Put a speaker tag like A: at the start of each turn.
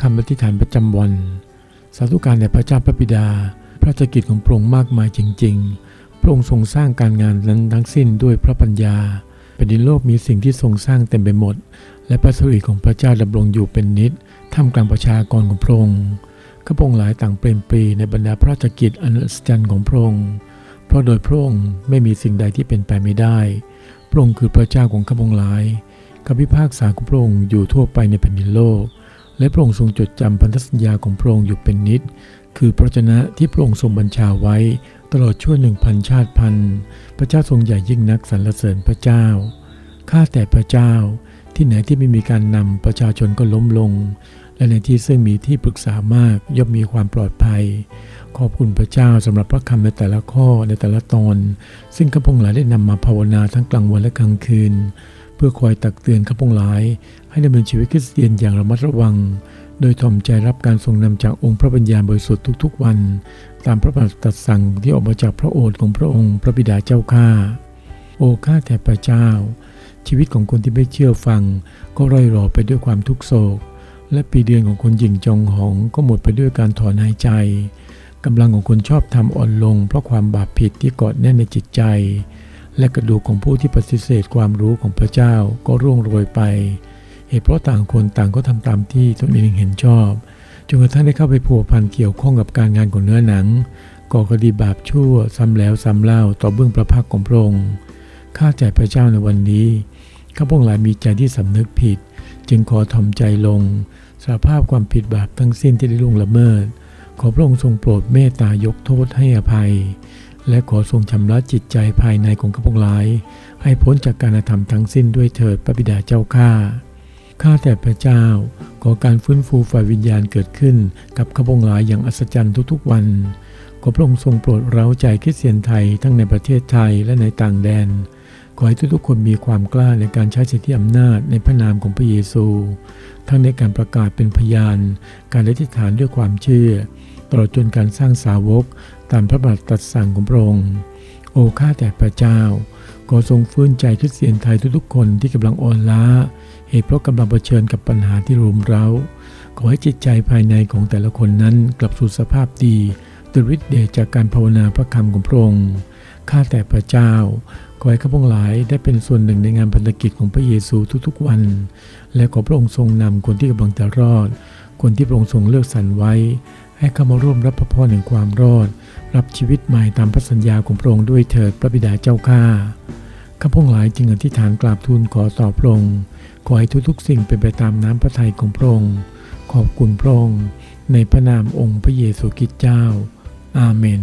A: คำอธิษฐานประจำวัน สาธุการแด่พระเจ้าพระบิดา พระราชกิจของพระองค์มากมายจริง ๆ พระองค์ทรงสร้างการงานนั้นทั้งสิ้นด้วยพระปัญญาแผ่นดินโลกมีสิ่งที่ทรงสร้างเต็มไปหมด และพระสิริของพระเจ้าดำรงอยู่เป็นนิจท่ามกลางประชากรของพระองค์ข้าพงหลายต่างเปรมปรีในบรรดาพระราชกิจอันอัศจรรย์ของพระองค์ เพราะโดยพระองค์ไม่มีสิ่งใดที่เป็นไปไม่ได้ พระองค์คือพระเจ้าของข้าพงหลายคำพิพากษาของพระองค์อยู่ทั่วไปในแผ่นดินโลก และพระองค์ทรงจดจำพันธสัญญาของพระองค์อยู่เป็นนิจคือพระชนะที่พระองค์ทรงบัญชาไว้ ตลอดชั่วหนึ่งพันชาติพันพระเจ้าทรงใหญ่ยิ่งนักสรรเสริญพระเจ้า ข้าแต่พระเจ้า ที่ไหนที่ไม่มีการนำประชาชนก็ล้มลง และในที่ซึ่งมีที่ปรึกษามากย่อมมีความปลอดภัย ขอบคุณพระเจ้าสำหรับพระคำในแต่ละข้อในแต่ละตอน ซึ่งข้าพงหลายได้นำมาภาวนาทั้งกลางวันและกลางคืน เพื่อคอยตักเตือนข้าพงหลาย ให้ดำเนินชีวิตคริสเตียนอย่างระมัดระวัง โดยถ่อมใจรับการทรงนำจากองค์พระปัญญาบริสุทธิ์ทุกๆวัน ตามพระบัญญัติสั่งที่ออกมาจากพระโอษฐ์ของพระองค์พระบิดาเจ้าข้าโอข้าแต่พระเจ้า ชีวิตของคนที่ไม่เชื่อฟัง ก็ร่อยหรอไปด้วยความทุกโศก และปีเดือนของคนหยิ่งจองหองก็หมดไปด้วยการถอนหายใจกำลังของคนชอบทำอ่อนลง เพราะความบาปผิดที่กาะแน่นในจิตใจ และกระดูกของผู้ที่ปฏิเสธความรู้ของพระเจ้าก็ร่วงโรยไป เหตุเพราะต่างคนต่างก็ทำตามที่ตนเองเห็นชอบจนกระทั่งได้เข้าไปผัวพันเกี่ยวข้องกับการงานของเนื้อหนังก่อคดีบาปชั่วซ้ำแล้วซ้ำเล่าต่อเบื้องประพักของพระองค์ข้าแต่พระเจ้าในวันนี้ข้าพงหลายมีใจที่สำนึกผิด จึงขอทอมใจลงสารภาพความผิดบาปทั้งสิ้นที่ได้ล่วงละเมิด ขอพระองค์ทรงโปรดเมตตายกโทษให้อภัย และขอทรงชำระจิตใจภายในของข้าพงหลาย ให้พ้นจากการธระทำทั้งสิ้นด้วยเถิดพระบิดาเจ้าข้าข้าแต่พระเจ้า ขอการฟื้นฟูฝ่ายวิญญาณเกิดขึ้น กับข้าพงหลายอย่างอัศจรรย์ทุกๆวันขอพระองค์ทรงโปรดเร้าใจคริสเตียนไทยทั้งในประเทศไทยและในต่างแดน ขอให้ทุกๆคนมีความกล้าในการใช้สิทธิอำนาจในพระนามของพระเยซู ทั้งในการประกาศเป็นพยาน การอธิษฐานด้วยความเชื่อ ตลอดจนการสร้างสาวกตามพระบัตรตรัสสั่งของพระองค์ โอ้ข้าแต่พระเจ้า ขอทรงฟื้นใจคริสเตียนไทยทุกๆ คนที่กำลังอ่อนล้า เหตุเพราะกำลังเผชิญกับปัญหาที่รุมเร้า ขอให้จิตใจภายในของแต่ละคนนั้นกลับสู่สภาพดีด้วยฤทธิ์เดชจากการภาวนาพระคำของพระองค์ข้าแต่พระเจ้า ขอให้ข้าพงหลายได้เป็นส่วนหนึ่งในงานพันธกิจของพระเยซูทุกๆวัน และขอพระองค์ทรงนำคนที่กำลังจะรอด คนที่พระองค์ทรงเลือกสรรไว้ ให้เข้ามาร่วมรับพระพรแห่งความรอด รับชีวิตใหม่ตามพระสัญญาของพระองค์ด้วยเถิดพระบิดาเจ้าข้าข้าพงหลายจึงอธิษฐานกราบทูลขอต่อพระองค์ขอให้ทุกๆ สิ่งเป็นไปตามน้ำพระทัยของพระองค์ขอบคุณพระองค์ในพระนามองค์พระเยซูคริสต์เจ้า อาเมน